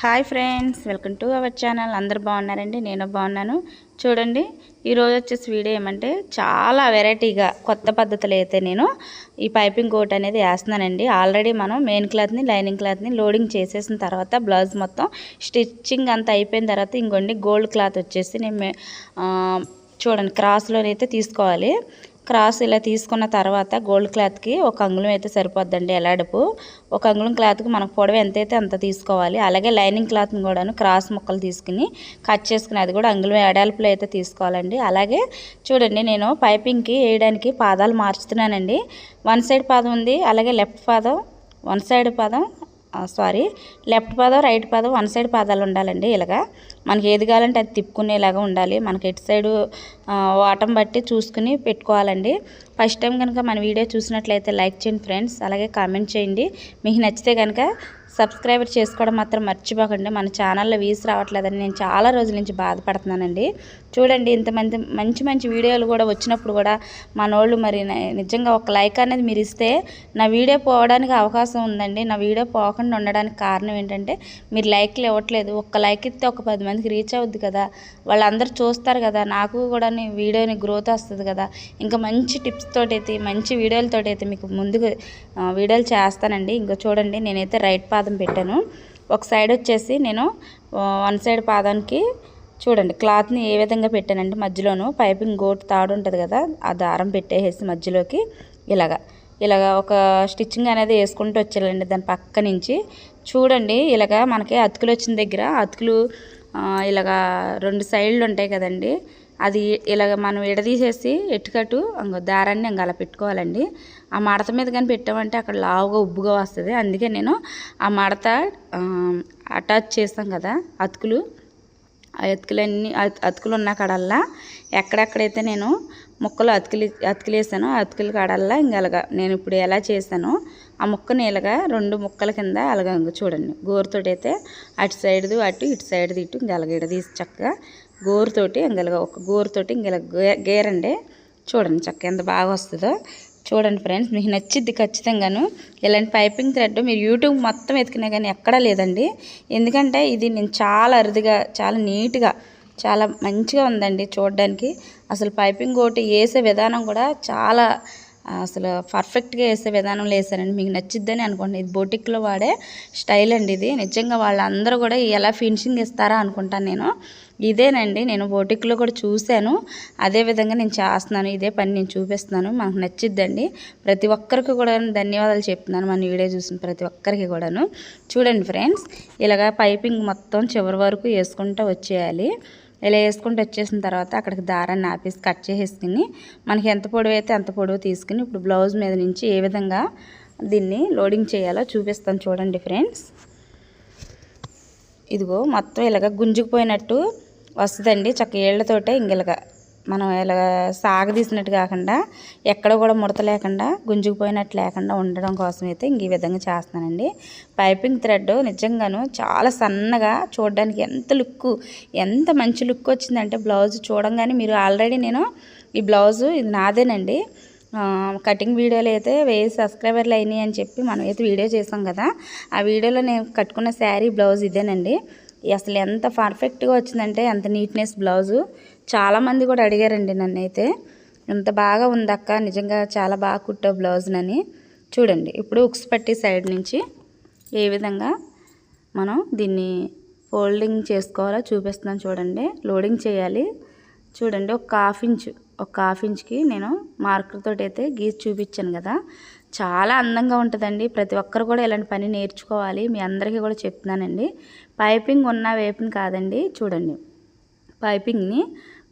Hi friends welcome to our channel. అందరు బాగున్నారండి? నేను బాగున్నాను. చూడండి ఈరోజు వచ్చేసి వీడియో ఏమంటే చాలా వెరైటీగా కొత్త పద్ధతులు అయితే నేను ఈ పైపింగ్ కోట్ అనేది వేస్తున్నానండి. ఆల్రెడీ మనం మెయిన్ క్లాత్ని లైనింగ్ క్లాత్ని లోడింగ్ చేసేసిన తర్వాత బ్లౌజ్ మొత్తం స్టిచ్చింగ్ అంతా అయిపోయిన తర్వాత ఇంకోండి గోల్డ్ క్లాత్ వచ్చేసి నేను చూడండి క్రాస్లోనైతే తీసుకోవాలి. క్రాస్ ఇలా తీసుకున్న తర్వాత గోల్డ్ క్లాత్కి ఒక అంగుళం అయితే సరిపోద్దండి ఎలాడుపు ఒక అంగుళం క్లాత్కి మనకు పొడవు ఎంతైతే అంత తీసుకోవాలి. అలాగే లైనింగ్ క్లాత్ని కూడాను క్రాస్ ముక్కలు తీసుకుని కట్ చేసుకుని అది కూడా అంగుళం ఎడాల్పులో అయితే తీసుకోవాలండి. అలాగే చూడండి నేను పైపింగ్కి వేయడానికి పాదాలు మార్చుతున్నానండి. వన్ సైడ్ పాదం ఉంది అలాగే లెఫ్ట్ పాదం వన్ సైడ్ పాదం సారీ లెఫ్ట్ పాదం రైట్ పాదం వన్ సైడ్ పాదాలు ఉండాలండి ఇలాగా. మనకి ఏది కావాలంటే అది తిప్పుకునేలాగా ఉండాలి. మనకి ఎటు సైడు వాటం బట్టి చూసుకుని పెట్టుకోవాలండి. ఫస్ట్ టైం కనుక మన వీడియో చూసినట్లయితే లైక్ చేయండి ఫ్రెండ్స్ అలాగే కామెంట్ చేయండి. మీకు నచ్చితే కనుక సబ్స్క్రైబర్ చేసుకోవడం మాత్రం మర్చిపోకండి. మన ఛానల్లో వ్యూస్ రావట్లేదని నేను చాలా రోజుల నుంచి బాధపడుతున్నానండి. చూడండి ఇంతమంది మంచి మంచి వీడియోలు కూడా వచ్చినప్పుడు కూడా మనోళ్ళు మరి నిజంగా ఒక లైక్ అనేది మీరు ఇస్తే నా వీడియో పోవడానికి అవకాశం ఉందండి. నా వీడియో పోకుండా ఉండడానికి కారణం ఏంటంటే మీరు లైక్లు ఇవ్వట్లేదు. ఒక్క లైక్ ఇస్తే ఒక పది మందికి రీచ్ అవుద్ది కదా. వాళ్ళందరూ చూస్తారు కదా నాకు కూడా వీడియోని గ్రోత్ వస్తుంది కదా. ఇంకా మంచి టిప్స్ తోటి అయితే మంచి వీడియోలతోటి అయితే మీకు ముందుకు వీడియోలు చేస్తానండి. ఇంకా చూడండి నేనైతే రైట్ పాదం పెట్టాను. ఒక సైడ్ వచ్చేసి నేను వన్ సైడ్ పాదానికి చూడండి క్లాత్ని ఏ విధంగా పెట్టానంటే మధ్యలోను పైపింగ్ గోటు తాడు ఉంటుంది కదా ఆ దారం పెట్టేసి మధ్యలోకి ఇలాగా ఇలాగ ఒక స్టిచ్చింగ్ అనేది వేసుకుంటూ వచ్చేయాలండి దాని పక్క నుంచి. చూడండి ఇలాగా మనకి అతుకులు వచ్చిన దగ్గర అతుకులు ఇలాగ ఇలాగా రెండు సైడ్లు ఉంటాయి కదండి అది ఇలాగ మనం విడదీసేసి ఎట్టుకట్టు ఇంకో దారాన్ని ఇంక అలా పెట్టుకోవాలండి. ఆ మడత మీద కానీ పెట్టామంటే అక్కడ లావుగా ఉబ్బుగా వస్తుంది. అందుకే నేను ఆ మడత అటాచ్ చేస్తాం కదా అతుకులు. ఆ అతుకులన్నీ అతుకులు ఉన్న కాడల్లా ఎక్కడెక్కడైతే నేను ముక్కలు అతుకులు అతుకులేసాను ఆ కడల్లా కాడల్లా అలాగా నేను ఇప్పుడు ఎలా చేశానో ఆ ముక్కని ఇలాగా రెండు ముక్కల కింద అలాగా చూడండి. గోరుతోటి అయితే అటు సైడ్ది అటు ఇటు సైడ్ది ఇటు ఇంక అలాగ తీసి చక్కగా గోరుతోటి ఇంకలగా ఒక గోరుతోటి ఇంకలా గే- గేరండి. చూడండి చక్కగా ఎంత బాగా వస్తుందో. చూడండి ఫ్రెండ్స్ మీకు నచ్చిద్ది ఖచ్చితంగాను. ఇలాంటి పైపింగ్ థ్రెడ్ మీరు యూట్యూబ్ మొత్తం ఎతికినా కానీ ఎక్కడా లేదండి. ఎందుకంటే ఇది నేను చాలా అరుదుగా చాలా నీట్గా చాలా మంచిగా ఉందండి చూడడానికి. అసలు పైపింగ్ ఒకటి వేసే విధానం కూడా చాలా అసలు పర్ఫెక్ట్గా వేసే విధానంలో వేసారండి మీకు నచ్చిద్దని అనుకోండి. ఇది బోటిక్లో వాడే స్టైల్ అండి ఇది. నిజంగా వాళ్ళందరూ కూడా ఎలా ఫినిషింగ్ ఇస్తారా అనుకుంటాను నేను. ఇదేనండి నేను బోటిక్లో కూడా చూశాను. అదే విధంగా నేను చేస్తున్నాను ఇదే పని నేను చూపిస్తున్నాను. మనకు నచ్చిద్దండి. ప్రతి ఒక్కరికి కూడా ధన్యవాదాలు చెప్తున్నాను మన వీడియో చూసిన ప్రతి ఒక్కరికి కూడాను. చూడండి ఫ్రెండ్స్ ఇలాగ పైపింగ్ మొత్తం చివరి వరకు వేసుకుంటూ వచ్చేయాలి. ఇలా వేసుకుంటూ వచ్చేసిన తర్వాత అక్కడికి దారాన్ని ఆపేసి కట్ చేసేసుకుని మనకి ఎంత పొడవు అయితే అంత పొడవు తీసుకుని ఇప్పుడు బ్లౌజ్ మీద నుంచి ఏ విధంగా దీన్ని లోడింగ్ చేయాలో చూపిస్తాను చూడండి ఫ్రెండ్స్. ఇదిగో మొత్తం ఇలాగ గుంజుకుపోయినట్టు వస్తుందండి. చక్క ఏళ్ళతోటే ఇంగిలగా మనం ఇలా సాగదీసినట్టు కాకుండా ఎక్కడ కూడా ముడత లేకుండా గుంజుకుపోయినట్టు లేకుండా ఉండడం కోసం అయితే ఇంక ఈ విధంగా చేస్తున్నానండి. పైపింగ్ థ్రెడ్ నిజంగాను చాలా సన్నగా చూడడానికి ఎంత లుక్ ఎంత మంచి లుక్ వచ్చిందంటే బ్లౌజ్ చూడంగానే మీరు ఆల్రెడీ నేను ఈ బ్లౌజు ఇది నాదేనండి. కటింగ్ వీడియోలు అయితే వెయ్యి సబ్స్క్రైబర్లు అయినాయి అని చెప్పి మనం అయితే వీడియో చేసాం కదా. ఆ వీడియోలో నేను కట్టుకున్న శారీ బ్లౌజ్ ఇదేనండి. అసలు ఎంత పర్ఫెక్ట్గా వచ్చిందంటే ఎంత నీట్నెస్ బ్లౌజు. చాలామంది కూడా అడిగారండి నన్ను అయితే ఎంత బాగా ఉందక్క నిజంగా చాలా బాగా కుట్టావు బ్లౌజ్నని. చూడండి ఇప్పుడు ఉక్స్ పట్టి సైడ్ నుంచి ఏ విధంగా మనం దీన్ని ఫోల్డింగ్ చేసుకోవాలో చూపిస్తున్నాను చూడండి. లోడింగ్ చేయాలి. చూడండి ఒక హాఫ్ ఇంచ్ ఒక హాఫ్ ఇంచ్కి నేను మార్కర్తో అయితే గీసి చూపించాను కదా. చాలా అందంగా ఉంటుందండి. ప్రతి ఒక్కరు కూడా ఇలాంటి పని నేర్చుకోవాలి. మీ అందరికీ కూడా చెప్తున్నానండి. పైపింగ్ ఉన్న వేపుని కాదండి చూడండి. పైపింగ్ని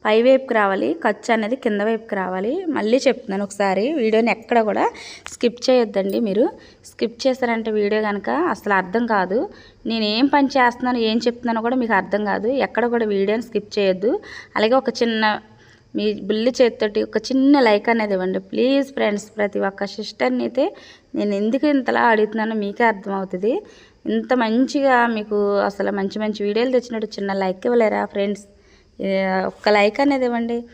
పై వైపుకి రావాలి ఖర్చు అనేది కింద వైపుకి రావాలి. మళ్ళీ చెప్తున్నాను ఒకసారి వీడియోని ఎక్కడ కూడా స్కిప్ చేయొద్దండి మీరు. స్కిప్ చేస్తారంటే వీడియో కనుక అసలు అర్థం కాదు. నేను ఏం పని చేస్తున్నాను ఏం చెప్తున్నానో కూడా మీకు అర్థం కాదు. ఎక్కడ కూడా వీడియోని స్కిప్ చేయొద్దు. అలాగే ఒక చిన్న మీ బుల్లి చేతితోటి ఒక చిన్న లైక్ అనేది ఇవ్వండి. ప్లీజ్ ఫ్రెండ్స్ ప్రతి ఒక్క సిస్టర్ని అయితే నేను ఎందుకు ఇంతలా అడుగుతున్నానో మీకే అర్థమవుతుంది. ఇంత మంచిగా మీకు అసలు మంచి మంచి వీడియోలు తెచ్చినట్టు చిన్న లైక్ ఇవ్వలేరా ఫ్రెండ్స్ ఒక్క లైక్ అనేది ఇవ్వండి.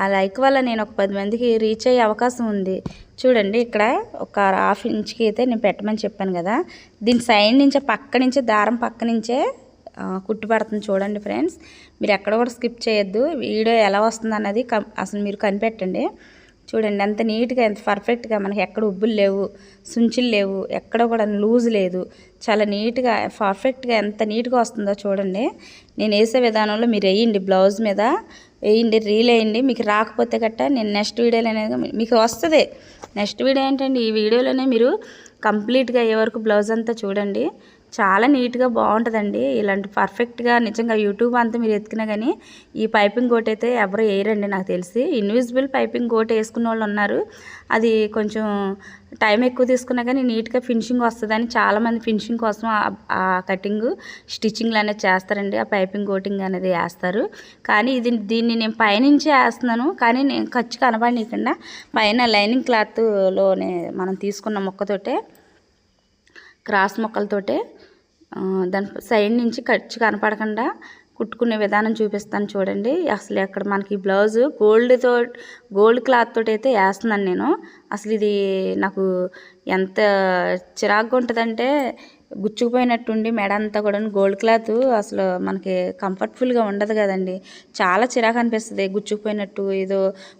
ఆ లైక్ వల్ల నేను ఒక పది మందికి రీచ్ అయ్యే అవకాశం ఉంది. చూడండి ఇక్కడ ఒక హాఫ్ ఇంచ్కి అయితే నేను పెట్టమని చెప్పాను కదా. దీని సైడ్ నుంచే పక్క నుంచే దారం పక్క నుంచే కుట్టుపడుతుంది కుట్టు పడుతుంది చూడండి ఫ్రెండ్స్ మీరు ఎక్కడ కూడా స్కిప్ చేయొద్దు. వీడియో ఎలా వస్తుంది అన్నది కం- అసలు మీరు కనిపెట్టండి. చూడండి ఎంత నీట్గా ఎంత పర్ఫెక్ట్గా మనకి ఎక్కడ ఉబ్బులు లేవు సుంచులు లేవు ఎక్కడ కూడా లూజ్ లేదు. చాలా నీట్గా పర్ఫెక్ట్గా ఎంత నీట్గా వస్తుందో చూడండి. నేను వేసే విధానంలో మీరు వేయండి బ్లౌజ్ మీద. వేయండి రీల్ వేయండి. మీకు రాకపోతే గట్ట నేను నెక్స్ట్ వీడియోలో అనేది మీకు వస్తుంది. నెక్స్ట్ వీడియో ఏంటంటే ఈ వీడియోలోనే మీరు కంప్లీట్గా అయ్యే వరకు బ్లౌజ్ అంతా చూడండి. చాలా నీట్గా బాగుంటుందండి ఇలాంటి పర్ఫెక్ట్గా నిజంగా యూట్యూబ్ అంతా మీరు ఎత్తుకున్నా కానీ ఈ పైపింగ్ కోట్ అయితే ఎవరు వేయరండి నాకు తెలిసి. ఇన్విజిబుల్ పైపింగ్ కోట్ వేసుకున్న వాళ్ళు ఉన్నారు. అది కొంచెం టైం ఎక్కువ తీసుకున్నా కానీ నీట్గా ఫినిషింగ్ వస్తుందని చాలామంది ఫినిషింగ్ కోసం ఆ- కటింగ్ స్టిచ్చింగ్లు అనేది చేస్తారండి. ఆ పైపింగ్ కోటింగ్ అనేది వేస్తారు కానీ ఇది దీన్ని నేను పైనుంచి వేస్తున్నాను కానీ నేను ఖర్చు కనబడనీయకుండా పైన లైనింగ్ క్లాత్లోనే మనం తీసుకున్న మొక్కతోటే క్రాస్ మొక్కలతోటే దాని సైడ్ నుంచి ఖర్చు కనపడకుండా కుట్టుకునే విధానం చూపిస్తాను చూడండి. అసలు అక్కడ మనకి బ్లౌజ్ గోల్డ్తో గోల్డ్ క్లాత్ తోటి అయితే వేస్తున్నాను నేను. అసలు ఇది నాకు ఎంత చిరాకుగా ఉంటుందంటే గుచ్చుకుపోయినట్టుండి మెడ అంతా కూడా గోల్డ్ క్లాత్ అసలు మనకి కంఫర్ట్ఫుల్గా ఉండదు కదండి. చాలా చిరాకు అనిపిస్తుంది. గుచ్చుకుపోయినట్టు ఏదో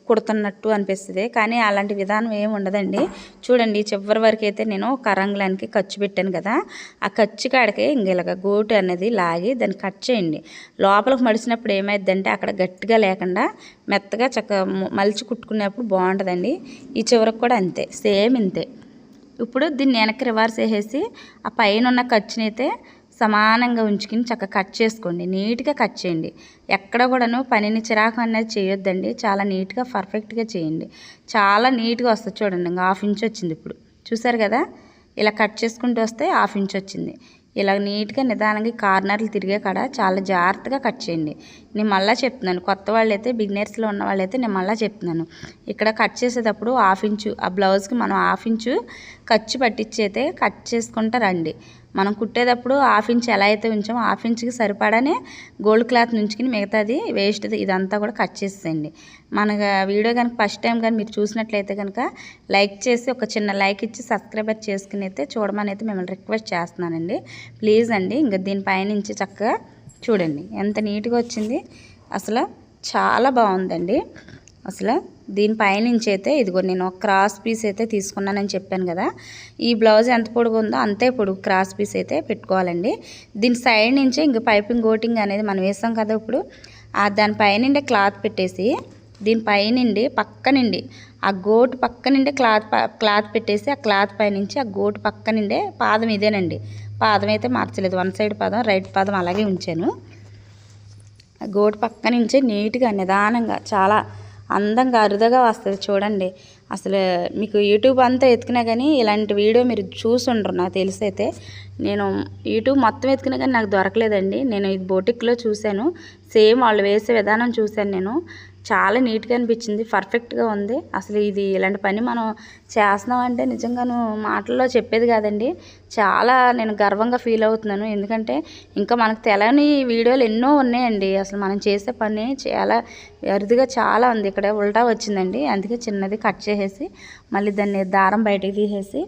కుడుతున్నట్టు అనిపిస్తుంది. కానీ అలాంటి విధానం ఏమి ఉండదండి. చూడండి చివరి వరకు అయితే నేను కరంగులానికి ఖర్చు పెట్టాను కదా. ఆ ఖర్చు కాడికి ఇంక ఇలాగ గోటు అనేది లాగి దాన్ని కట్ చేయండి. లోపలికి మడిచినప్పుడు ఏమైందంటే అక్కడ గట్టిగా లేకుండా మెత్తగా చక్కగా మలిచి కుట్టుకునేప్పుడు బాగుంటుందండి. ఈ చివరికి కూడా అంతే. సేమ్ ఇంతే. ఇప్పుడు దీన్ని వెనక్కి రివర్స్ వేసేసి ఆ పైన ఉన్న ఖర్చుని అయితే సమానంగా ఉంచుకుని చక్కగా కట్ చేసుకోండి. నీట్గా కట్ చేయండి. ఎక్కడ కూడాను పనిని చిరాకు అనేది చేయొద్దండి. చాలా నీట్గా పర్ఫెక్ట్గా చేయండి. చాలా నీట్గా వస్తుంది చూడండి. ఇంకా హాఫ్ ఇంచ్ వచ్చింది ఇప్పుడు. చూసారు కదా? ఇలా కట్ చేసుకుంటూ వస్తే హాఫ్ ఇంచ్ వచ్చింది. ఇలా నీట్గా నిదానంగా కార్నర్లు తిరిగే కాడ చాలా జాగ్రత్తగా కట్ చేయండి. నేను మళ్ళీ చెప్తున్నాను కొత్త వాళ్ళైతే బిగినర్స్లో ఉన్న వాళ్ళైతే నేను మళ్ళీ చెప్తున్నాను. ఇక్కడ కట్ చేసేటప్పుడు హాఫ్ ఇంచు ఆ బ్లౌజ్కి మనం హాఫ్ ఇంచు ఖర్చు పట్టించి అయితే కట్ చేసుకుంటా రండి. మనం కుట్టేటప్పుడు హాఫ్ ఇంచ్ ఎలా అయితే ఉంచామో హాఫ్ ఇంచ్కి సరిపడానే గోల్డ్ క్లాత్ నుంచుకుని మిగతాది వేస్ట్ ఇదంతా కూడా కట్ చేసేయండి. మన వీడియో కనుక ఫస్ట్ టైం కానీ మీరు చూసినట్లయితే కనుక లైక్ చేసి ఒక చిన్న లైక్ ఇచ్చి సబ్స్క్రైబర్ చేసుకుని అయితే చూడమని అయితే మిమ్మల్ని రిక్వెస్ట్ చేస్తున్నానండి. ప్లీజ్ అండి ఇంకా దీనిపైనుంచి చక్కగా చూడండి. ఎంత నీట్గా వచ్చింది. అసలు చాలా బాగుందండి. అసలు దీనిపైనుంచి అయితే ఇదిగో నేను ఒక క్రాస్ పీస్ అయితే తీసుకున్నానని చెప్పాను కదా. ఈ బ్లౌజ్ ఎంత పొడుగు ఉందో అంతే పొడుగు క్రాస్ పీస్ అయితే పెట్టుకోవాలండి. దీని సైడ్ నుంచి ఇంక పైపింగ్ కోటింగ్ అనేది మనం వేసాం కదా ఇప్పుడు. ఆ క్లాత్ పెట్టేసి దీనిపైనుండి పక్కనండి ఆ గోటు పక్క నుండి క్లాత్ ప- క్లాత్ పెట్టేసి ఆ క్లాత్ పైనుంచి ఆ గోటు పక్క నుండే పాదం ఇదేనండి. పాదం అయితే మార్చలేదు. వన్ సైడ్ పాదం రైట్ పాదం అలాగే ఉంచాను. ఆ గోటు పక్క నుంచే నీట్గా నిదానంగా చాలా అందంగా అరుదుగా వస్తుంది చూడండి. అసలు మీకు యూట్యూబ్ అంతా ఎత్తుకున్నా కానీ ఇలాంటి వీడియో మీరు చూసుండ్రు నాకు తెలిసైతే. నేను యూట్యూబ్ మొత్తం ఎత్తుకున్నా కానీ నాకు దొరకలేదండి. నేను ఇది బోటిక్లో చూశాను. సేమ్ వాళ్ళు వేసే విధానం చూశాను నేను. చాలా నీట్గా అనిపించింది. పర్ఫెక్ట్గా ఉంది. అసలు ఇది ఇలాంటి పని మనం చేస్తున్నామంటే నిజంగాను మాటల్లో చెప్పేది కాదండి. చాలా నేను గర్వంగా ఫీల్ అవుతున్నాను. ఎందుకంటే ఇంకా మనకు తెలియని వీడియోలు ఎన్నో ఉన్నాయండి. అసలు మనం చేసే పని చాలా అరుదుగా చాలా ఉంది. ఇక్కడ ఉల్టా వచ్చిందండి. అందుకే చిన్నది కట్ చేసేసి మళ్ళీ దాన్ని దారం బయటకు తీసేసి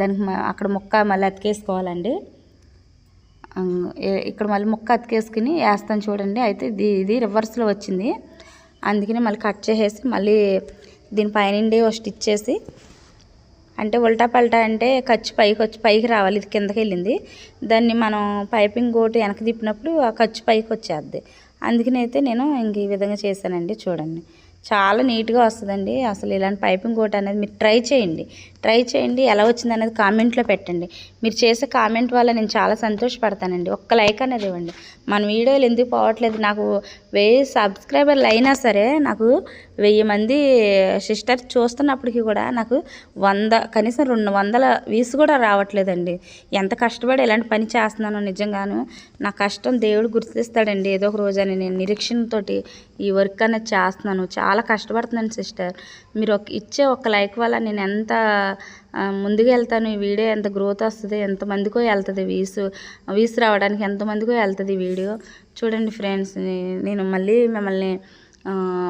దానికి అక్కడ ముక్క మళ్ళీ అతికేసుకోవాలండి. ఇక్కడ మళ్ళీ ముక్క అతికేసుకుని వేస్తాను చూడండి. అయితే ఇది ఇది రివర్స్లో వచ్చింది. అందుకని మళ్ళీ కట్ చేసేసి మళ్ళీ దీని పైనుండి ఒక స్టిచ్ చేసి అంటే ఉల్టా పల్టా అంటే ఖర్చు పైకి వచ్చి పైకి రావాలి ఇది కిందకి వెళ్ళింది. దాన్ని మనం పైపింగ్ గోటు వెనక తిప్పినప్పుడు ఆ ఖర్చు పైకి వచ్చేద్ది. అందుకని అయితే నేను ఇంక ఈ విధంగా చేశానండి చూడండి. చాలా నీట్గా వస్తుందండి. అసలు ఇలాంటి పైపింగ్ కోట్ అనేది మీరు ట్రై చేయండి. ట్రై చేయండి ఎలా వచ్చింది అనేది కామెంట్లో పెట్టండి. మీరు చేసే కామెంట్ వల్ల నేను చాలా సంతోషపడతానండి. ఒక్క లైక్ అనేది ఇవ్వండి. మన వీడియోలు ఎందుకు పోవట్లేదు? నాకు వెయ్యి సబ్స్క్రైబర్లు అయినా సరే నాకు వెయ్యి మంది సిస్టర్ చూస్తున్నప్పటికీ కూడా నాకు వంద కనీసం రెండు వందల వీసు కూడా రావట్లేదండి. ఎంత కష్టపడి ఇలాంటి పని చేస్తున్నానో నిజంగాను నా కష్టం దేవుడు గుర్తిస్తాడండి. ఏదో ఒక రోజు అని నేను నిరీక్షణతోటి ఈ వర్క్ అనేది చేస్తున్నాను. చాలా కష్టపడుతున్నాను సిస్టర్. మీరు ఒక ఇచ్చే ఒక లైక్ వల్ల నేను ఎంత ముందుకు వెళ్తాను. ఈ వీడియో ఎంత గ్రోత్ వస్తుంది ఎంతమందికో వెళ్తుంది వీసు వీసు రావడానికి ఎంతమందికో వెళ్తుంది వీడియో. చూడండి ఫ్రెండ్స్ నేను మళ్ళీ మిమ్మల్ని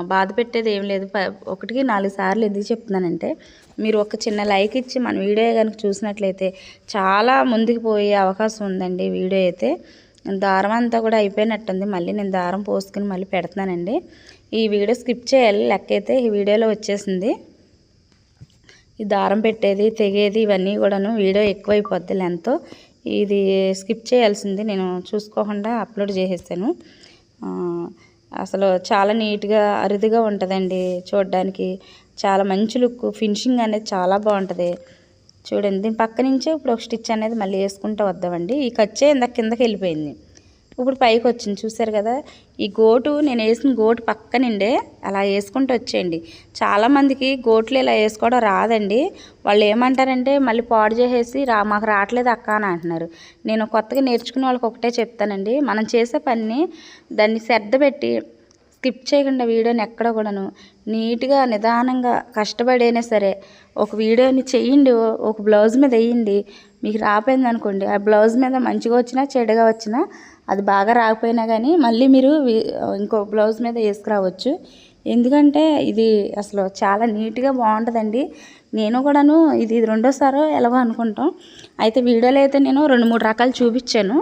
బాధ పెట్టేది ఏం లేదు. ప- ఒకటికి నాలుగు సార్లు ఎందుకు చెప్తున్నానంటే మీరు ఒక చిన్న లైక్ ఇచ్చి మన వీడియో కనుక చూసినట్లయితే చాలా ముందుకు పోయే అవకాశం ఉందండి వీడియో అయితే. దారం అంతా కూడా అయిపోయినట్టుంది. మళ్ళీ నేను దారం పోసుకుని మళ్ళీ పెడుతున్నానండి. ఈ వీడియో స్కిప్ చేయాలి. లెక్క అయితే ఈ వీడియోలో వచ్చేసింది. ఈ దారం పెట్టేది తెగేది ఇవన్నీ కూడాను వీడియో ఎక్కువైపోద్ది లెంత్ ఇది స్కిప్ చేయాల్సింది. నేను చూసుకోకుండా అప్లోడ్ చేసేసాను అసలు చాలా నీట్గా అరుదుగా ఉంటుందండి చూడడానికి. చాలా మంచి లుక్. ఫినిషింగ్ అనేది చాలా బాగుంటుంది. చూడండి దీని పక్క నుంచే ఇప్పుడు ఒక స్టిచ్ అనేది మళ్ళీ వేసుకుంటూ వద్దామండి. ఈ ఖర్చే ఇందాక కిందకి వెళ్ళిపోయింది. ఇప్పుడు పైకి వచ్చింది. చూసారు కదా? ఈ గోటు నేను వేసిన గోటు పక్కనండే అలా వేసుకుంటూ వచ్చేయండి. చాలామందికి గోట్లు ఇలా వేసుకోవడం రాదండి. వాళ్ళు ఏమంటారంటే మళ్ళీ పాడు చేసేసి రా మాకు రావట్లేదు అక్క అని అంటున్నారు. నేను కొత్తగా నేర్చుకునే వాళ్ళకి ఒకటే చెప్తానండి. మనం చేసే పని దాన్ని శ్రద్ధ పెట్టి స్కిప్ చేయకుండా వీడియోని ఎక్కడ కూడాను నీట్గా నిదానంగా కష్టపడైనా సరే ఒక వీడియోని చేయండి. ఒక బ్లౌజ్ మీద వేయండి. మీకు రాపోయింది అనుకోండి ఆ బ్లౌజ్ మీద మంచిగా వచ్చినా చెడుగా వచ్చినా అది బాగా రాకపోయినా కానీ మళ్ళీ మీరు ఇంకో బ్లౌజ్ మీద వేసుకురావచ్చు. ఎందుకంటే ఇది అసలు చాలా నీట్గా బాగుంటుందండి నేను కూడాను ఇది రెండోసారో ఎలాగో అనుకుంటాం. అయితే వీడియోలో అయితే నేను రెండు మూడు రకాలు చూపించాను.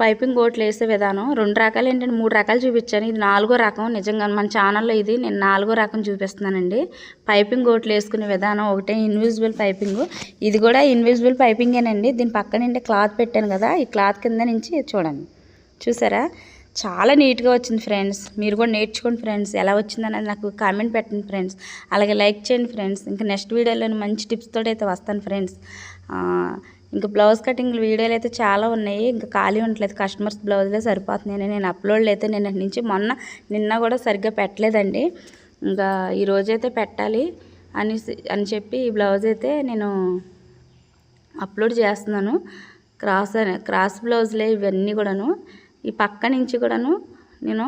పైపింగ్ బోట్లు వేసే విధానం. రెండు రకాలు ఏంటంటే మూడు రకాలు చూపించాను. ఇది నాలుగో రకం నిజంగా మన ఛానల్లో ఇది నేను నాలుగో రకం చూపిస్తున్నానండి. పైపింగ్ బోట్లు వేసుకునే విధానం ఒకటే ఇన్విజిబుల్ పైపింగ్. ఇది కూడా ఇన్విజిబుల్ పైపింగేనండి. దీని పక్కనండి క్లాత్ పెట్టాను కదా. ఈ క్లాత్ కింద నుంచి చూడండి. చూసారా? చాలా నీట్గా వచ్చింది ఫ్రెండ్స్. మీరు కూడా నేర్చుకోండి ఫ్రెండ్స్. ఎలా వచ్చిందనేది నాకు కామెంట్ పెట్టండి ఫ్రెండ్స్. అలాగే లైక్ చేయండి ఫ్రెండ్స్. ఇంకా నెక్స్ట్ వీడియోలో మంచి టిప్స్ తోటి అయితే వస్తాను ఫ్రెండ్స్. ఇంకా బ్లౌజ్ కటింగ్ వీడియోలు అయితే చాలా ఉన్నాయి. ఇంకా ఖాళీ ఉండట్లేదు. కస్టమర్స్ బ్లౌజ్లే సరిపోతున్నాయని నేను అప్లోడ్లు అయితే నిన్న నుంచి మొన్న నిన్న కూడా సరిగ్గా పెట్టలేదండి. ఇంకా ఈరోజు అయితే పెట్టాలి అని అని చెప్పి ఈ బ్లౌజ్ అయితే నేను అప్లోడ్ చేస్తున్నాను. క్రాస్ క్రాస్ బ్లౌజ్లే ఇవన్నీ కూడాను. ఈ పక్క నుంచి కూడాను నేను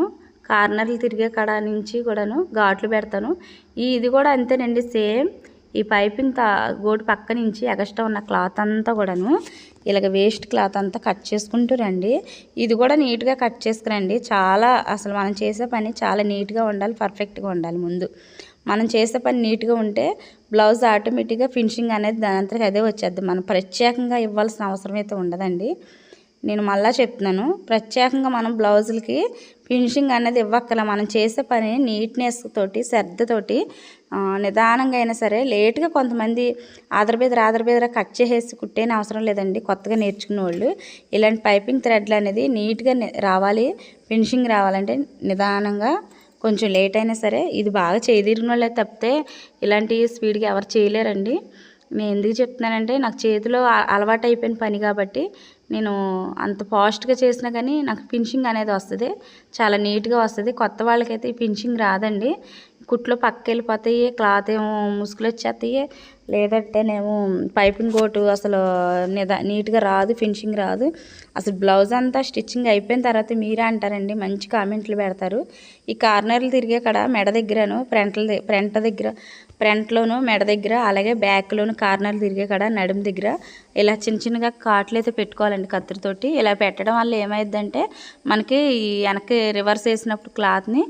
కార్నర్లు తిరిగే కడ నుంచి కూడాను ఘాట్లు పెడతాను. ఈ ఇది కూడా అంతేనండి. సేమ్ ఈ పైపింగ్ తా గోటు పక్క నుంచి ఎగస్ట్రా ఉన్న క్లాత్ అంతా కూడాను ఇలాగ వేస్ట్ క్లాత్ అంతా కట్ చేసుకుంటూ రండి. ఇది కూడా నీట్గా కట్ చేసుకురండి. చాలా అసలు మనం చేసే పని చాలా నీట్గా ఉండాలి పర్ఫెక్ట్గా ఉండాలి ముందు. మనం చేసే పని నీట్గా ఉంటే బ్లౌజ్ ఆటోమేటిక్గా ఫినిషింగ్ అనేది దాని అదే వచ్చేది మనం ప్రత్యేకంగా ఇవ్వాల్సిన అవసరం అయితే ఉండదండి. నేను మళ్ళా చెప్తున్నాను. ప్రత్యేకంగా మనం బ్లౌజులకి ఫినిషింగ్ అనేది ఇవ్వక్కల మనం చేసే పని నీట్నెస్ తోటి శ్రద్ధతోటి నిదానంగా అయినా సరే లేట్గా కొంతమంది ఆదరబెదర ఆదరబెదర కట్ చేసేసి కుట్టేని అవసరం లేదండి. కొత్తగా నేర్చుకునే వాళ్ళు ఇలాంటి పైపింగ్ థ్రెడ్లు అనేది నీట్గా రావాలి. ఫినిషింగ్ రావాలంటే నిదానంగా కొంచెం లేట్ అయినా సరే ఇది బాగా చేయదీరిన వాళ్ళే తప్పితే ఇలాంటి స్పీడ్గా ఎవరు చేయలేరండి. నేను ఎందుకు చెప్తున్నానంటే నాకు చేతిలో అలవాటు అయిపోయిన పని కాబట్టి నేను అంత ఫాస్ట్గా చేసినా కానీ నాకు ఫినిషింగ్ అనేది వస్తుంది. చాలా నీట్గా వస్తుంది. కొత్త వాళ్ళకైతే ఈ ఫినిషింగ్ రాదండి. కుట్లు పక్కెళ్ళిపోతాయి క్లాత్ ఏమో ముసుగులు వచ్చేస్తాయి లేదంటేనేమో పైపింగ్ కోటు అసలు నిదా నీట్గా రాదు ఫినిషింగ్ రాదు. అసలు బ్లౌజ్ అంతా స్టిచ్చింగ్ అయిపోయిన తర్వాత మీరే అంటారండి మంచి కామెంట్లు పెడతారు. ఈ కార్నర్లు తిరిగే కాడ మెడ దగ్గరను ఫ్రంట్ల ఫ్రంట్ దగ్గర ఫ్రంట్లోను మెడ దగ్గర అలాగే బ్యాక్లోను కార్నర్లు తిరిగే కాడ నడుము దగ్గర ఇలా చిన్న చిన్నగా కాట్లు అయితే పెట్టుకోవాలండి కత్తిరితోటి. ఇలా పెట్టడం వల్ల ఏమైందంటే మనకి వెనక్కి రివర్స్ వేసినప్పుడు క్లాత్ని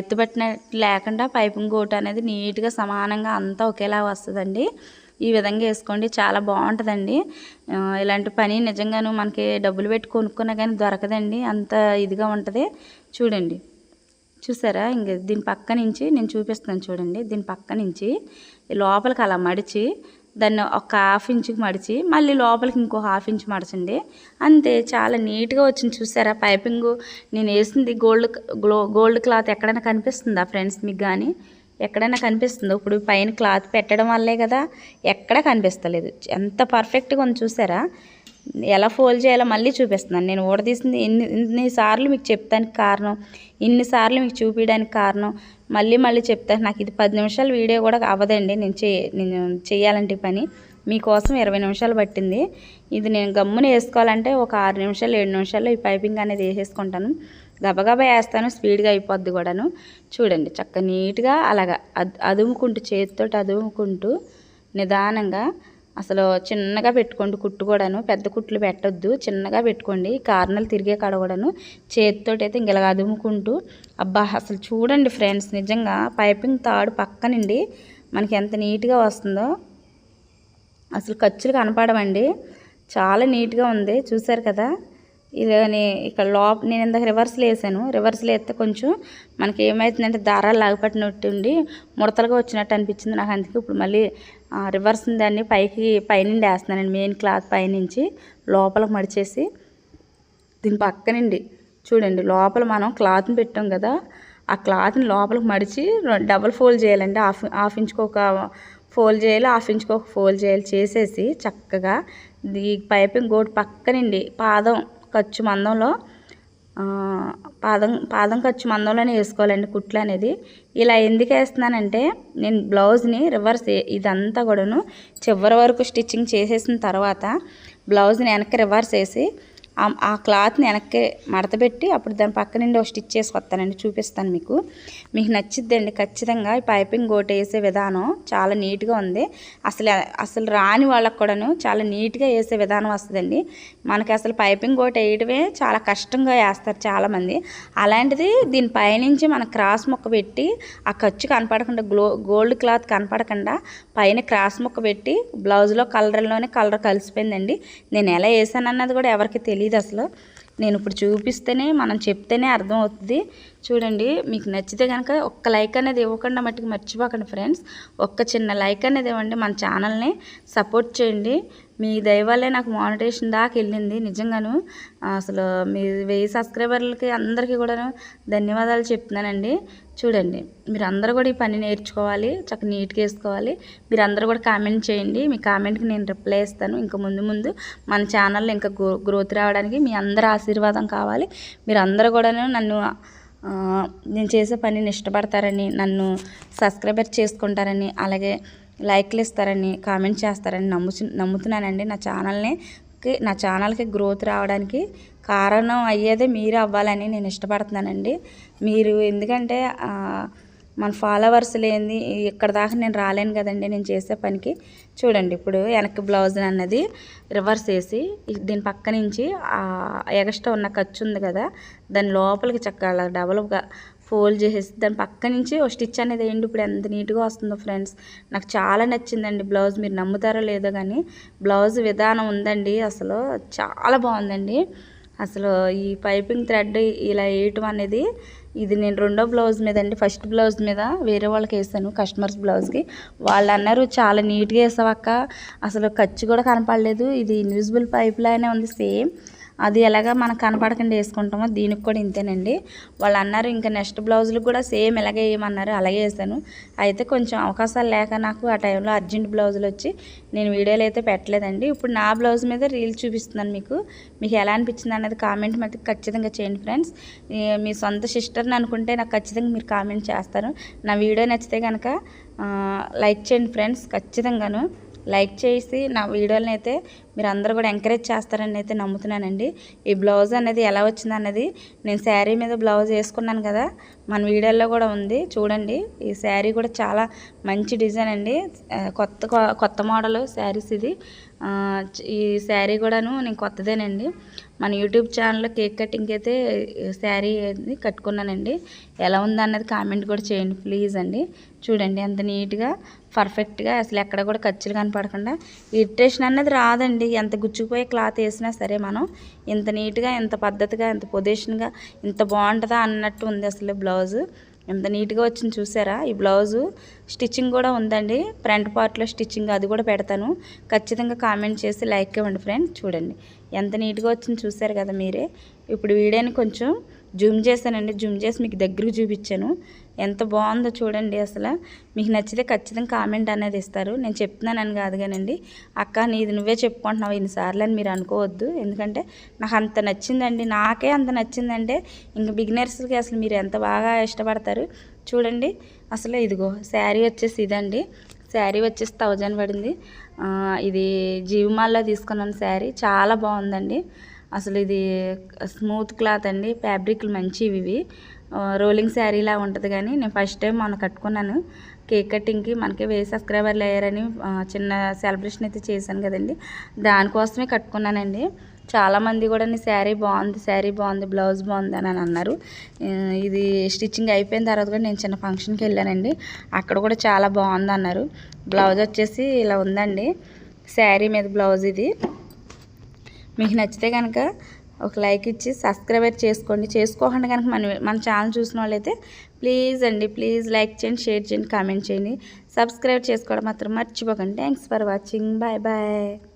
ఎత్తుపెట్టినట్టు లేకుండా పైపింగ్ కోట్ అనేది నీట్గా సమానంగా అంతా ఒకేలా వస్తుందండి. ఈ విధంగా వేసుకోండి చాలా బాగుంటుందండి. ఇలాంటి పని నిజంగాను మనకి డబ్బులు పెట్టి కొనుక్కున్నా కానీ దొరకదండి. అంత ఇదిగా ఉంటుంది. చూడండి. చూసారా? ఇంక దీని పక్క నుంచి నేను చూపిస్తాను చూడండి. దీని పక్క నుంచి లోపలికి అలా మడిచి దాన్ని ఒక హాఫ్ ఇంచుకి మడిచి మళ్ళీ లోపలికి ఇంకో హాఫ్ ఇంచ్ మడచండి. అంతే చాలా నీట్గా వచ్చింది చూసారా? పైపింగ్ నేను వేసింది గోల్డ్ గ్లో గోల్డ్ క్లాత్ ఎక్కడైనా కనిపిస్తుందా ఫ్రెండ్స్ మీకు కానీ ఎక్కడైనా కనిపిస్తుందో? ఇప్పుడు పైన క్లాత్ పెట్టడం వల్లే కదా ఎక్కడా కనిపిస్తలేదు. ఎంత పర్ఫెక్ట్గా ఉంది చూసారా? ఎలా ఫోల్డ్ చేయాలో మళ్ళీ చూపిస్తున్నాను. నేను ఊడదీసింది ఎన్ని ఇన్నిసార్లు మీకు చెప్తానికి కారణం ఇన్నిసార్లు మీకు చూపించడానికి కారణం మళ్ళీ మళ్ళీ చెప్తాను. నాకు ఇది పది నిమిషాల వీడియో కూడా అవ్వదండి. నేను చే నేను చేయాలంటే పని. మీకోసం ఇరవై నిమిషాలు పట్టింది. ఇది నేను గమ్మున వేసుకోవాలంటే ఒక ఆరు నిమిషాలు ఏడు నిమిషాల్లో ఈ పైపింగ్ అనేది వేసేసుకుంటాను. గబగబా వేస్తాను స్పీడ్గా అయిపోద్ది కూడాను. చూడండి చక్క నీట్గా అలాగా అదుముకుంటూ చేతితోటి అదుముకుంటూ నిదానంగా అసలు చిన్నగా పెట్టుకోండి కుట్టు కూడాను. పెద్ద కుట్లు పెట్టొద్దు. చిన్నగా పెట్టుకోండి. కారణాలు తిరిగే కాడ కూడాను చేతితోటి అయితే ఇంక అదుముకుంటూ అబ్బా అసలు చూడండి ఫ్రెండ్స్ నిజంగా పైపింగ్ తాడు పక్కనండి. మనకి ఎంత నీట్గా వస్తుందో. అసలు ఖర్చులు కనపడవండి. చాలా నీట్గా ఉంది. చూసారు కదా? ఇదని ఇక్కడ లోప నేను ఇందాక రివర్స్లో వేసాను. రివర్స్లో వేస్తే కొంచెం మనకి ఏమవుతుందంటే దారాలు లాగపట్టినట్టు ఉండి ముడతలుగా వచ్చినట్టు అనిపించింది నాకు అందుకే. ఇప్పుడు మళ్ళీ రివర్స్ దాన్ని పైకి పైనుండి వేస్తున్నానండి. మెయిన్ క్లాత్ పైనుంచి లోపలికి మడిచేసి దీని పక్కనండి చూడండి లోపల మనం క్లాత్ని పెట్టాం కదా ఆ క్లాత్ని లోపలికి మడిచి డబల్ డబుల్ ఫోల్డ్ చేయాలండి. హాఫ్ హాఫ్ ఇంచుకు ఒక ఫోల్డ్ చేయాలి హాఫ్ ఇంచుకు ఒక ఫోల్డ్ చేయాలి చేసేసి చక్కగా ఈ పైపింగ్ గోటు పక్కనండి పాదం ఖర్చు మందంలో పాదం పాదం ఖర్చు మందంలోనే వేసుకోవాలండి కుట్లు అనేది ఇలా ఎందుకు వేస్తున్నానంటే నేను బ్లౌజ్ని రివర్స్ ఇదంతా కూడాను చివరి వరకు స్టిచ్చింగ్ చేసేసిన తర్వాత బ్లౌజ్ని వెనక్కి రివర్స్ వేసి ఆ- క్లాత్ని వెనక్కి మడతపెట్టి అప్పుడు దాని పక్క నుండి ఒక స్టిచ్ చేసుకొస్తానండి చూపిస్తాను మీకు. మీకు నచ్చిద్దండి ఖచ్చితంగా ఈ పైపింగ్ గోట వేసే విధానం చాలా నీట్గా ఉంది. అసలు అసలు రాని వాళ్ళకు కూడాను చాలా నీట్గా వేసే విధానం వస్తుందండి. మనకి అసలు పైపింగ్ గోట వేయడమే చాలా కష్టంగా వేస్తారు చాలామంది. అలాంటిది దీని పైనుంచి మన క్రాస్ ముక్క పెట్టి ఆ ఖర్చు కనపడకుండా గ్లో గోల్డ్ క్లాత్ కనపడకుండా పైన క్రాస్ ముక్క పెట్టి బ్లౌజ్లో కలర్లోనే కలర్ కలిసిపోయిందండి. నేను ఎలా వేసాను అన్నది కూడా ఎవరికి తెలియదు అసలు నేను ఇప్పుడు చూపిస్తేనే మనం చెప్తేనే అర్థమవుతుంది. చూడండి మీకు నచ్చితే కనుక ఒక్క లైక్ అనేది ఇవ్వకుండా మట్టుకు మర్చిపోకండి ఫ్రెండ్స్. ఒక్క చిన్న లైక్ అనేది ఇవ్వండి మన ఛానల్ని సపోర్ట్ చేయండి. మీ దయ నాకు మానిటేషన్ దాకా వెళ్ళింది నిజంగాను. అసలు మీ వెయ్యి సబ్స్క్రైబర్లకి అందరికీ కూడా ధన్యవాదాలు చెప్తున్నానండి. చూడండి మీరు అందరూ కూడా ఈ పని నేర్చుకోవాలి చక్కగా నీట్గా వేసుకోవాలి. మీరు అందరూ కూడా కామెంట్ చేయండి మీ కామెంట్కి నేను రిప్లై ఇస్తాను. ఇంకా ముందు ముందు మన ఛానల్లో ఇంకా గ్రో గ్రోత్ రావడానికి మీ అందరి ఆశీర్వాదం కావాలి. మీరు అందరూ కూడాను నన్ను నేను చేసే పనిని ఇష్టపడతారని నన్ను సబ్స్క్రైబర్ చేసుకుంటారని అలాగే లైక్లు ఇస్తారని కామెంట్ చేస్తారని నమ్ము నమ్ముతున్నానండి. నా ఛానల్ని నా ఛానల్కి గ్రోత్ రావడానికి కారణం అయ్యేదే మీరు అవ్వాలని నేను ఇష్టపడుతున్నానండి. మీరు ఎందుకంటే మన ఫాలోవర్స్ లేని ఇక్కడ దాకా నేను రాలేను కదండి నేను చేసే పనికి. చూడండి ఇప్పుడు వెనక్కి బ్లౌజ్ అన్నది రివర్స్ వేసి దీని పక్క నుంచి ఎగస్ట్రా ఉన్న ఖర్చు ఉంది కదా దాని లోపలికి చక్కగా అలా డబల్గా ఫోల్డ్ చేసేసి దాని పక్క నుంచి ఒక స్టిచ్ అనేది వేయండి. ఇప్పుడు ఎంత నీట్గా వస్తుందో ఫ్రెండ్స్. నాకు చాలా నచ్చిందండి బ్లౌజ్. మీరు నమ్ముతారో లేదో కానీ బ్లౌజ్ విధానం ఉందండి. అసలు చాలా బాగుందండి. అసలు ఈ పైపింగ్ థ్రెడ్ ఇలా వేయటం అనేది ఇది నేను రెండో బ్లౌజ్ మీద అండి ఫస్ట్ బ్లౌజ్ మీద వేరే వాళ్ళకి వేసాను కస్టమర్స్ బ్లౌజ్కి. వాళ్ళు అన్నారు చాలా నీట్గా వేసావక్క అసలు ఖర్చు కూడా కనపడలేదు ఇది ఇన్విజిబుల్ పైప్ లైనే ఉంది సేమ్ అది ఎలాగా మనకు కనపడకుండా వేసుకుంటామో దీనికి కూడా ఇంతేనండి. వాళ్ళు అన్నారు ఇంకా నెక్స్ట్ బ్లౌజులు కూడా సేమ్ ఇలాగే వేయమన్నారు అలాగే వేసాను అయితే కొంచెం అవకాశాలు లేక నాకు ఆ టైంలో అర్జెంట్ బ్లౌజులు వచ్చి నేను వీడియోలు అయితే పెట్టలేదండి. ఇప్పుడు నా బ్లౌజ్ మీద రీల్ చూపిస్తున్నాను మీకు. మీకు ఎలా అనిపించింది అన్నది కామెంట్ మటుకు ఖచ్చితంగా చేయండి ఫ్రెండ్స్. మీ సొంత సిస్టర్ని అనుకుంటే నాకు ఖచ్చితంగా మీరు కామెంట్ చేస్తారు. నా వీడియో నచ్చితే కనుక లైక్ చేయండి ఫ్రెండ్స్ ఖచ్చితంగాను. లైక్ చేసి నా వీడియోని అయితే మీరు అందరూ కూడా ఎంకరేజ్ చేస్తారని అయితే నమ్ముతున్నానండి. ఈ బ్లౌజ్ అనేది ఎలా వచ్చింది అన్నది నేను శారీ మీద బ్లౌజ్ వేసుకున్నాను కదా మన వీడియోలో కూడా ఉంది. చూడండి ఈ శారీ కూడా చాలా మంచి డిజైన్ అండి. కొత్త కొత్త మోడల్ శారీస్ ఇది. ఈ శారీ కూడాను నేను కొత్తదేనండి. మన యూట్యూబ్ ఛానల్లో కేక్ కటింగ్ అయితే శారీ అనేది కట్టుకున్నానండి. ఎలా ఉంది అన్నది కామెంట్ కూడా చేయండి ప్లీజ్ అండి. చూడండి ఎంత నీట్గా పర్ఫెక్ట్గా అసలు ఎక్కడ కూడా ఖర్చులు కనపడకుండా. ఇరిటేషన్ అన్నది రాదండి. ఎంత గుచ్చుకుపోయే క్లాత్ వేసినా సరే మనం ఇంత నీట్గా ఇంత పద్ధతిగా ఇంత పొజిషన్గా ఇంత బాగుంటుందా అన్నట్టు ఉంది అసలు బ్లౌజు. ఎంత నీట్గా వచ్చింది చూసారా? ఈ బ్లౌజు. స్టిచ్చింగ్ కూడా ఉందండి. ఫ్రంట్ పార్ట్లో స్టిచ్చింగ్ అది కూడా పెడతాను. ఖచ్చితంగా కామెంట్ చేసి లైక్ ఇవ్వండి ఫ్రెండ్స్ చూడండి. ఎంత నీట్గా వచ్చింది చూసారు కదా మీరే. ఇప్పుడు వీడియోని కొంచెం జూమ్ చేశానండి. జూమ్ చేసి మీకు దగ్గరకు చూపించాను. ఎంత బాగుందో చూడండి అసలు. మీకు నచ్చితే ఖచ్చితంగా కామెంట్ అనేది ఇస్తారు. నేను చెప్తున్నానని కాదు కానండి. అక్క నీది నువ్వే చెప్పుకుంటున్నావు ఇన్నిసార్లు అని మీరు అనుకోవద్దు. ఎందుకంటే నాకు అంత నచ్చిందండి. నాకే అంత నచ్చిందంటే ఇంకా బిగినర్స్కి అసలు మీరు ఎంత బాగా ఇష్టపడతారు చూడండి. అసలు ఇదిగో శారీ వచ్చేసి ఇదండి. శారీ వచ్చేసి థౌజండ్ పడింది. ఇది జీవమాల్లో తీసుకున్నాను శారీ. చాలా బాగుందండి. అసలు ఇది స్మూత్ క్లాత్ అండి. ఫ్యాబ్రిక్లు మంచివి ఇవి. రోలింగ్ శారీలా ఉంటుంది కానీ నేను ఫస్ట్ టైం మొన్న కట్టుకున్నాను. కేక్ కటింగ్కి మనకి వే సబ్స్క్రైబర్లు అయ్యారని చిన్న సెలబ్రేషన్ అయితే చేశాను కదండి. దానికోసమే కట్టుకున్నానండి. చాలామంది కూడా నీ శారీ బాగుంది శారీ బాగుంది బ్లౌజ్ బాగుంది అని అన్నారు. ఇది స్టిచ్చింగ్ అయిపోయిన తర్వాత కూడా నేను చిన్న ఫంక్షన్కి వెళ్ళానండి. అక్కడ కూడా చాలా బాగుంది అన్నారు. బ్లౌజ్ వచ్చేసి ఇలా ఉందండి. శారీ మీద బ్లౌజ్ ఇది. మీకు నచ్చితే కనుక ఒక లైక్ ఇచ్చి సబ్స్క్రైబర్ చేసుకోండి. చేసుకోకుండా కనుక మన మన ఛానల్ చూసిన వాళ్ళైతే ప్లీజ్ అండి ప్లీజ్ లైక్ చేయండి షేర్ చేయండి కామెంట్ చేయండి. సబ్స్క్రైబ్ చేసుకోవడం మాత్రం మర్చిపోకండి. Thanks for watching. Bye bye.